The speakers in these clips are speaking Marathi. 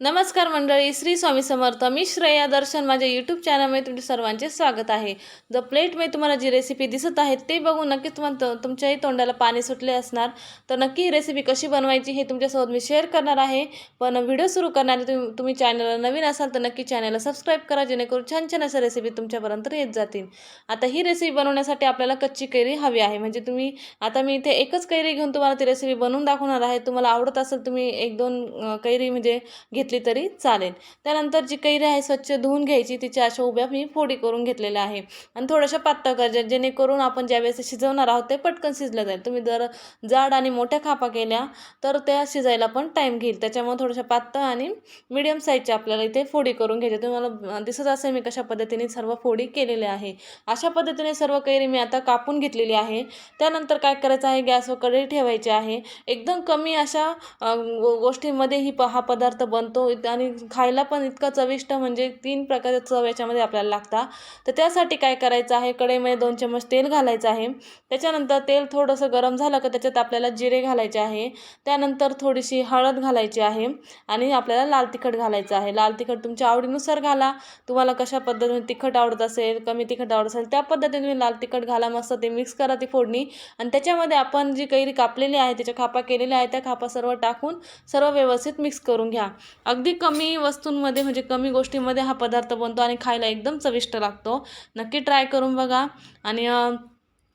नमस्कार मंडळी श्री स्वामी समर्थ. मी श्रेया दर्शन. माझ्या यूट्यूब चॅनलमध्ये तुमचे सर्वांचे स्वागत आहे. द प्लेटमध्ये तुम्हाला जी रेसिपी दिसत आहे ते बघून नक्कीच तुम्हाला तुमच्याही तोंडाला पाणी सुटले असणार. तर नक्की ही रेसिपी कशी बनवायची हे तुमच्यासोबत मी शेअर करणार आहे. पण व्हिडिओ सुरू करणारे तुम्ही तुम्ही चॅनलला नवीन असाल तर नक्की चॅनलला सबस्क्राईब करा जेणेकरून छान छान अशा रेसिपी तुमच्यापर्यंत येत जातील. आता ही रेसिपी बनवण्यासाठी आपल्याला कच्ची कैरी हवी आहे. म्हणजे तुम्ही आता मी इथे एकच कैरी घेऊन तुम्हाला ती रेसिपी बनवून दाखवणार आहे. तुम्हाला आवडत असेल तुम्ही एक दोन कैरी म्हणजे घेत घेतली तरी चालेल. त्यानंतर जी कैरी आहे स्वच्छ धुवून घ्यायची तिच्या अशा उभ्या मी फोडी करून घेतलेल्या आहे. आणि थोड्याशा पातळ करायच्या जेणेकरून आपण ज्यावेळेस शिजवणार आहोत ते पटकन शिजलं जाईल. तुम्ही जर जाड आणि मोठ्या खापा केल्या तर त्या शिजायला पण टाईम घेईल. त्याच्यामुळे थोड्याशा पातळ आणि मिडियम साईजच्या आपल्याला इथे फोडी करून घ्यायची. तुम्हाला दिसत असेल मी कशा पद्धतीने सर्व फोडी केलेल्या आहे. अशा पद्धतीने सर्व कैरी मी आता कापून घेतलेली आहे. त्यानंतर काय करायचं आहे? गॅसवर कढई ठेवायची आहे. एकदम कमी अशा गोष्टींमध्ये ही प हा पदार्थ बनतो. तो आणि खायला पण इतका चविष्ट म्हणजे तीन प्रकारच्या चव याच्यामध्ये आपल्याला लागतात. तर त्यासाठी काय करायचं आहे? कढईमध्ये दोन चम्मच तेल घालायचं आहे. त्याच्यानंतर तेल थोडंसं गरम झालं का त्याच्यात आपल्याला जिरे घालायचे आहे. त्यानंतर थोडीशी हळद घालायची आहे. आणि आपल्याला लाल तिखट घालायचं आहे. लाल तिखट तुमच्या आवडीनुसार घाला. तुम्हाला कशा पद्धतीने तिखट आवडत असेल कमी तिखट आवडत असेल त्या पद्धतीने तुम्ही लाल तिखट घाला मस्त ते मिक्स करा ती फोडणी. आणि त्याच्यामध्ये आपण जी कैरी कापलेली आहे त्याच्या खापा केलेल्या आहे त्या खापा सर्व टाकून सर्व व्यवस्थित मिक्स करून घ्या. अगदी कमी वस्तूंमध्ये म्हणजे कमी गोष्टींमध्ये हा पदार्थ बनतो आणि खायला एकदम चविष्ट लागतो. नक्की ट्राय करून बघा. आणि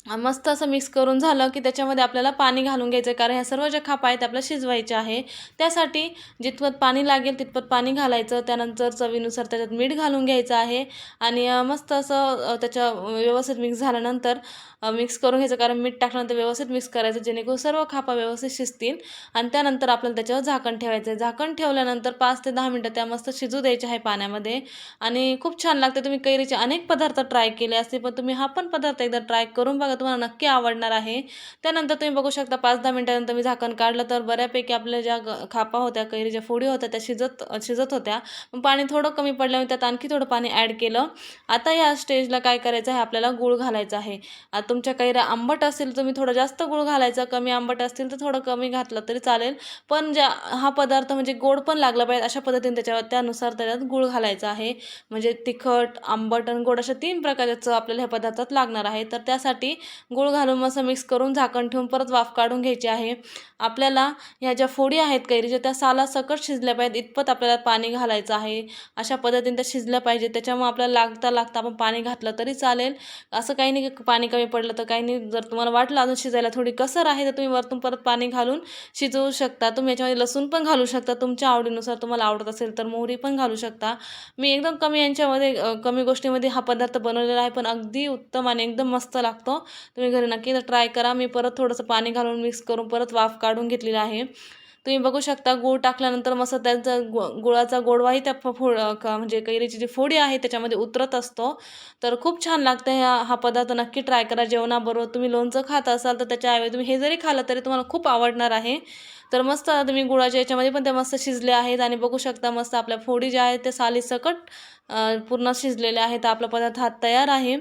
मस्त असं मिक्स करून झालं की त्याच्यामध्ये आपल्याला पाणी घालून घ्यायचं आहे. कारण ह्या सर्व ज्या खापा आहेत आपल्याला शिजवायच्या आहे त्यासाठी जितपत पाणी लागेल तितपत पाणी घालायचं. त्यानंतर चवीनुसार त्याच्यात मीठ घालून घ्यायचं आहे. आणि मस्त असं त्याच्या व्यवस्थित मिक्स झाल्यानंतर मिक्स करून घ्यायचं. कारण मीठ टाकल्यानंतर व्यवस्थित मिक्स करायचं जेणेकरून सर्व खापा व्यवस्थित शिजतील. आणि त्यानंतर आपल्याला त्याच्यावर झाकण ठेवायचं आहे. झाकण ठेवल्यानंतर पाच ते दहा मिनटं त्या मस्त शिजू द्यायच्या आहे पाण्यामध्ये. आणि खूप छान लागते. तुम्ही कैरीचे अनेक पदार्थ ट्राय केले असते पण तुम्ही हा पण पदार्थ एकदा ट्राय करून बघा तुम्हाला नक्की आवडणार आहे. त्यानंतर तुम्ही बघू शकता पाच दहा मिनटानंतर मी झाकण काढलं तर बऱ्यापैकी आपल्या ज्या ग- खापा होत्या कैरीच्या फोडी होत्या त्या शिजत शिजत होत्या. पण पाणी थोडं कमी पडल्यामुळे त्यात आणखी थोडं पाणी ॲड केलं. आता या स्टेजला काय करायचं आहे आपल्याला गूळ घालायचा आहे. आता तुमच्या कैऱ्या आंबट असेल तुम्ही थोडं जास्त गूळ घालायचा कमी आंबट असतील तर थोडं कमी घातलं तरी चालेल. पण ज्या हा पदार्थ म्हणजे गोड पण लागला पाहिजे अशा पद्धतीने त्याच्यावर त्यानुसार त्याच्यात गूळ घालायचा आहे. म्हणजे तिखट आंबट आणि गोड अशा तीन प्रकारच्या चव आपल्याला ह्या पदार्थात लागणार आहे. तर त्यासाठी गूळ घालून मस्त मिक्स करून झाकण ठेवून परत वाफ काढून घ्यायची आहे. आपल्याला ह्या ज्या फोडी आहेत कैरीच्या त्या साला सकट शिजल्या पाहिजेत इतपत आपल्याला पाणी घालायचं आहे. अशा पद्धतीने त्या शिजल्या पाहिजे त्याच्यामुळे आपल्याला लागता लागता आपण पाणी घातलं तरी चालेल. असं काही नाही पाणी कमी पडलं तर काही नाही. जर तुम्हाला वाटलं अजून शिजायला थोडी कसर आहे तर तुम्ही वरतून परत पाणी घालून शिजवू शकता. तुम्ही याच्यामध्ये लसूण पण घालू शकता. तुमच्या आवडीनुसार तुम्हाला आवडत असेल तर मोहरी पण घालू शकता. मी एकदम कमी यांच्यामध्ये कमी गोष्टीमध्ये हा पदार्थ बनवलेला आहे. पण अगदी उत्तम आणि एकदम मस्त लागतो. तुम्ही घरी नक्की ट्राय करा. मी परत थोडंसं पाणी घालून मिक्स करून परत वाफ काढून घेतलेला आहे. तुम्ही बघू शकता गूळ टाकल्यानंतर मस्त त्यांचा गु गुळाचा गोडवाही त्या फोड म्हणजे कैरीची जी फोडी आहे त्याच्यामध्ये उतरत असतो. तर खूप छान लागतं ह्या हा पदार्थ नक्की ट्राय करा. जेवणाबरोबर तुम्ही लोणचं खात असाल तर त्याच्याऐवजी तुम्ही हे जरी खाल्लं तरी तुम्हाला खूप आवडणार आहे. तर मस्त तुम्ही गुळाच्या याच्यामध्ये पण त्या मस्त शिजल्या आहेत आणि बघू शकता मस्त आपल्या फोडी ज्या आहेत त्या साली सकट पूर्ण शिजलेल्या आहेत. आपला पदार्थ हा तयार आहे.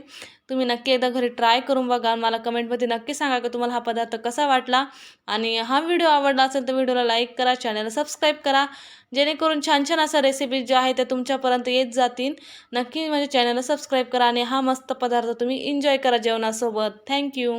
तुम्ही नक्की एकदा घरी ट्राय करून बघा मला कमेंटमध्ये नक्की सांगा की तुम्हाला हा पदार्थ कसा वाटला. आणि हा व्हिडिओ आवडला असेल तर व्हिडिओला लाईक करा चॅनलला सबस्क्राईब करा. जेणेकरून छान छान असा रेसिपी ज्या आहेत त्या तुमच्यापर्यंत येत जातील. नक्की माझ्या चॅनलला सबस्क्राईब करा आणि हा मस्त पदार्थ तुम्ही एन्जॉय करा जेवणासोबत. थँक्यू